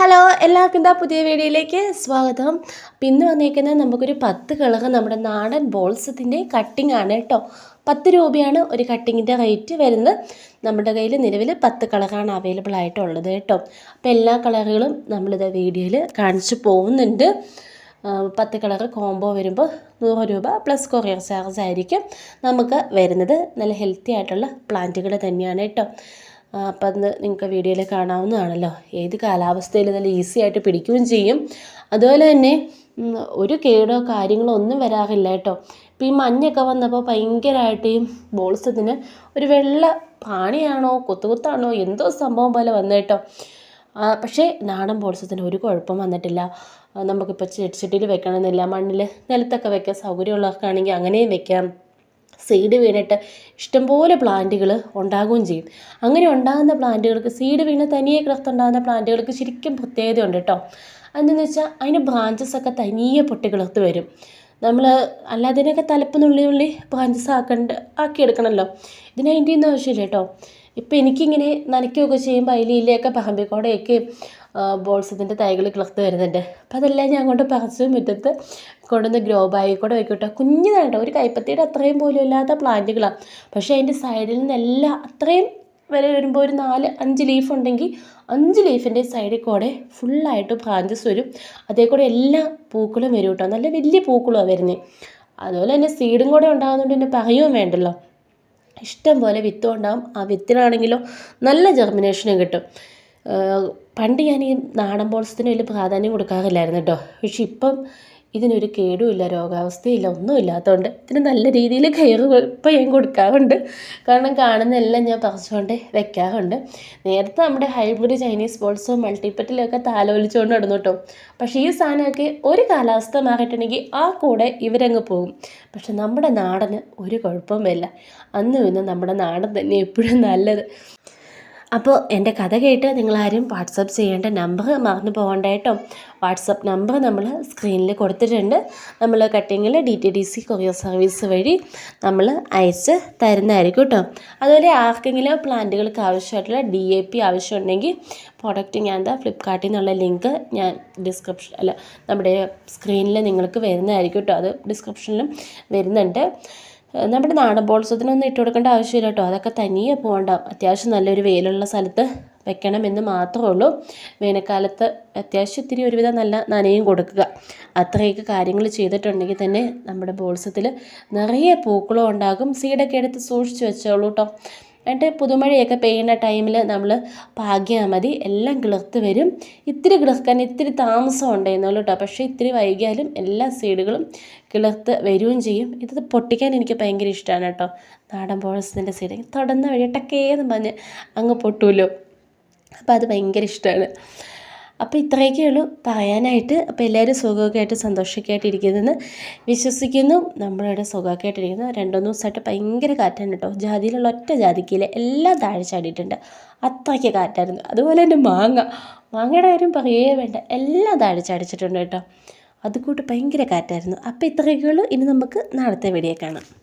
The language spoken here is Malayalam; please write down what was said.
ഹലോ എല്ലാവർക്കും എന്താ പുതിയ വീഡിയോയിലേക്ക് സ്വാഗതം. പിന്ന് വന്നേക്കുന്നത് നമുക്കൊരു പത്ത് കിളക് നമ്മുടെ നാടൻ ബോൾസത്തിന്റെ കട്ടിംഗ് ആണ് കേട്ടോ പത്ത് രൂപയാണ് ഒരു കട്ടിങ്ങിന്റെ റേറ്റ് വരുന്നത്. നമ്മുടെ കയ്യിൽ നിലവിൽ പത്ത് കളറാണ് അവൈലബിൾ ആയിട്ടുള്ളത് കേട്ടോ അപ്പോൾ എല്ലാ കളറുകളും നമ്മളിത് വീഡിയോയിൽ കാണിച്ചു പോകുന്നുണ്ട്. പത്ത് കളർ കോംബോ വരുമ്പോൾ നൂറ് രൂപ പ്ലസ് കൊറിയർ ചാർജ് ആയിരിക്കും. നമുക്ക് വരുന്നത് നല്ല ഹെൽത്തി ആയിട്ടുള്ള പ്ലാന്റുകൾ തന്നെയാണ് കേട്ടോ അപ്പം അത് നിങ്ങൾക്ക് വീഡിയോയിൽ കാണാവുന്നതാണല്ലോ. ഏത് കാലാവസ്ഥയിൽ നല്ല ഈസി ആയിട്ട് പിടിക്കുകയും ചെയ്യും. അതുപോലെ തന്നെ ഒരു കേടോ കാര്യങ്ങളോ ഒന്നും വരാറില്ല കേട്ടോ. ഇപ്പം ഈ മഞ്ഞൊക്കെ വന്നപ്പോൾ ഭയങ്കരമായിട്ട് ഈ ബോൾസത്തിന് ഒരു വെള്ള പാണിയാണോ കുത്തുകുത്താണോ എന്തോ സംഭവം പോലെ വന്നു കേട്ടോ. പക്ഷേ നാടൻ ബോൾസത്തിന് ഒരു കുഴപ്പം വന്നിട്ടില്ല. നമുക്കിപ്പോൾ ചെടിച്ചട്ടിയിൽ വെക്കണമെന്നില്ല. മണ്ണിൽ നിലത്തൊക്കെ വെക്കാൻ സൗകര്യമുള്ളവർക്കാണെങ്കിൽ അങ്ങനെയും വെക്കാം. സീഡ് വീണിട്ട് ഇഷ്ടംപോലെ പ്ലാന്റുകൾ ഉണ്ടാകുകയും ചെയ്യും. അങ്ങനെ ഉണ്ടാകുന്ന പ്ലാന്റുകൾക്ക് സീഡ് വീണ തനിയെ കിളർത്തുണ്ടാകുന്ന പ്ലാന്റുകൾക്ക് ശരിക്കും പ്രത്യേകതയുണ്ട് കേട്ടോ. അതെന്ന് വെച്ചാൽ അതിന് ബ്രാഞ്ചസ് ഒക്കെ തനിയെ പൊട്ടി കിളർത്ത് വരും. നമ്മൾ അല്ലാതിനൊക്കെ തലപ്പ് നുള്ളി നുള്ളി ബ്രാഞ്ചസ് ആക്കേണ്ട ആക്കിയെടുക്കണമല്ലോ ഇതിന് അതിന്റെ ഒന്നും ആവശ്യമില്ല കേട്ടോ. ഇപ്പം എനിക്കിങ്ങനെ നനയ്ക്കുകയൊക്കെ ചെയ്യുമ്പോൾ അതിൽ ഇല്ലയൊക്കെ പറമ്പിക്കൂടെയൊക്കെ ബോൾസത്തിന്റെ തൈകൾ കിളർത്ത് വരുന്നുണ്ട്. അപ്പം അതെല്ലാം ഞാൻ കൊണ്ട് പറിച്ച് മുറ്റത്ത് കൊണ്ടുവന്ന് ഗ്രോ ബാഗിൽ കൂടെ വെക്കട്ടെ കുഞ്ഞിതാണ് ഒരു കൈപ്പത്തിയുടെ അത്രയും പോലും ഇല്ലാത്ത പ്ലാന്റുകളാണ് പക്ഷേ അതിന്റെ സൈഡിൽ നിന്നെല്ലാം അത്രയും വരെ വരുമ്പോൾ ഒരു നാല് അഞ്ച് ലീഫ് ഉണ്ടെങ്കിൽ അഞ്ച് ലീഫിന്റെ സൈഡിൽ കൂടെ ഫുള്ളായിട്ട് ബ്രാഞ്ചസ് വരും. അതേ കൂടെ എല്ലാ പൂക്കളും വരും കേട്ടോ നല്ല വലിയ പൂക്കളാണ് വരുന്നത് അതുപോലെ തന്നെ സീഡും കൂടെ ഉണ്ടാകുന്നതുകൊണ്ട് പിന്നെ പറയുകയും വേണ്ടല്ലോ. ഇഷ്ടം പോലെ വിത്തും ഉണ്ടാകും ആ വിത്തിനാണെങ്കിലോ നല്ല ജെർമിനേഷനും കിട്ടും. പണ്ട് ഞാൻ ഈ നാടൻ ബോൾസത്തിന് വലിയ പ്രാധാന്യം കൊടുക്കാറില്ലായിരുന്നു കേട്ടോ പക്ഷേ ഇപ്പം ഇതിനൊരു കേടുമില്ല രോഗാവസ്ഥയില്ല ഒന്നും ഇല്ലാത്തതുകൊണ്ട് ഇതിന് നല്ല രീതിയിൽ കെയർ ഇപ്പം ഞാൻ കൊടുക്കാറുണ്ട്. കാരണം കാണുന്ന എല്ലാം ഞാൻ പറിച്ചുകൊണ്ട് വെക്കാറുണ്ട്. നേരത്തെ നമ്മുടെ ഹൈബ്രിഡ് ചൈനീസ് ബോൾസോ മൾട്ടിപ്പറ്റിലൊക്കെ താലോലിച്ചുകൊണ്ട് നടന്നു കേട്ടോ. പക്ഷേ ഈ സാധനമൊക്കെ ഒരു കാലാവസ്ഥ മാറിയിട്ടുണ്ടെങ്കിൽ ആ കൂടെ ഇവരങ്ങ് പോകും. പക്ഷെ നമ്മുടെ നാടന് ഒരു കുഴപ്പമില്ല അന്നും ഇന്നും നമ്മുടെ നാടൻ തന്നെ എപ്പോഴും നല്ലത്. അപ്പോൾ എന്റെ കഥ കേട്ട് നിങ്ങളാരും വാട്സപ്പ് ചെയ്യേണ്ട നമ്പർ മറന്നു പോകണ്ട കേട്ടോ. വാട്സപ്പ് നമ്പർ നമ്മൾ സ്ക്രീനിൽ കൊടുത്തിട്ടുണ്ട്. നമ്മൾ കട്ടിങ്ങിൽ D T D C courier service വഴി നമ്മൾ അയച്ച് തരുന്നതായിരിക്കും കേട്ടോ. അതുപോലെ ആർക്കെങ്കിലും പ്ലാന്റുകൾക്ക് ആവശ്യമായിട്ടുള്ള ഡി എ പി ആവശ്യമുണ്ടെങ്കിൽ പ്രോഡക്റ്റ് ഞാൻ എന്താ ഫ്ലിപ്കാർട്ടിൽ നിന്നുള്ള ലിങ്ക് ഞാൻ ഡിസ്ക്രിപ്ഷൻ അല്ല നമ്മുടെ സ്ക്രീനിൽ നിങ്ങൾക്ക് വരുന്നതായിരിക്കും കേട്ടോ. അത് ഡിസ്ക്രിപ്ഷനിലും വരുന്നുണ്ട്. നമ്മുടെ നാടൻ ബോൾസത്തിനൊന്നും ഇട്ട് കൊടുക്കേണ്ട ആവശ്യമില്ല കേട്ടോ. അതൊക്കെ തനിയെ പോകണ്ട. അത്യാവശ്യം നല്ലൊരു വെയിലുള്ള സ്ഥലത്ത് വെക്കണമെന്ന് മാത്രമേ ഉള്ളൂ. വേനൽക്കാലത്ത് അത്യാവശ്യം ഇത്തിരി ഒരുവിധം നല്ല നനയും കൊടുക്കുക. അത്രയൊക്കെ കാര്യങ്ങൾ ചെയ്തിട്ടുണ്ടെങ്കിൽ തന്നെ നമ്മുടെ ബോൾസത്തിൽ നിറയെ പൂക്കളും ഉണ്ടാകും. സീഡൊക്കെ എടുത്ത് സൂക്ഷിച്ച് വെച്ചോളൂ കേട്ടോ. എന്നിട്ട് പുതുമഴയൊക്കെ പെയ്യുന്ന ടൈമിൽ നമ്മൾ പാകിയാൽ മതി. എല്ലാം കിളിർത്ത് വരും. ഇത്തിരി കിളിർക്കാൻ ഇത്തിരി താമസം ഉണ്ടായിരുന്നുള്ളൂ കേട്ടോ പക്ഷേ ഇത്തിരി വൈകിയാലും എല്ലാ സീഡുകളും കിളിർത്ത് വരികയും ചെയ്യും. ഇത് പൊട്ടിക്കാൻ എനിക്ക് ഭയങ്കര ഇഷ്ടമാണ് കേട്ടോ നാടൻ ബോൾസിന്റെ സീഡ്. തുടർന്ന് വഴി ടക്കേന്ന് പറഞ്ഞ് അങ്ങ് പൊട്ടുമല്ലോ അപ്പോൾ അത് ഭയങ്കര ഇഷ്ടമാണ് അപ്പോൾ ഇത്രയൊക്കെ ഉള്ളൂ. പറയാനായിട്ട് അപ്പോൾ എല്ലാവരും സുഖമൊക്കെ ആയിട്ട് സന്തോഷമൊക്കെ ആയിട്ട് ഇരിക്കുന്നതെന്ന് വിശ്വസിക്കുന്നു. നമ്മളിവിടെ സുഖമൊക്കെ ആയിട്ടിരിക്കുന്നു രണ്ടോ ദിവസമായിട്ട് ഭയങ്കര കാറ്റാണ് കേട്ടോ. ജാതിയിലുള്ള ഒറ്റ ജാതിക്കയിലെ എല്ലാം താഴെ ചാടിയിട്ടുണ്ട്. അത്രയ്ക്ക് കാറ്റായിരുന്നു. അതുപോലെ തന്നെ മാങ്ങ. മാങ്ങയുടെ കാര്യം പറയേ വേണ്ട. എല്ലാം താഴെ ചാടിച്ചിട്ടുണ്ട് കേട്ടോ. അതുകൂട്ട് ഭയങ്കര കാറ്റായിരുന്നു. അപ്പോൾ ഇത്രയൊക്കെ ഉള്ളൂ. ഇനി നമുക്ക് നാളത്തെ വീഡിയോ കാണാം.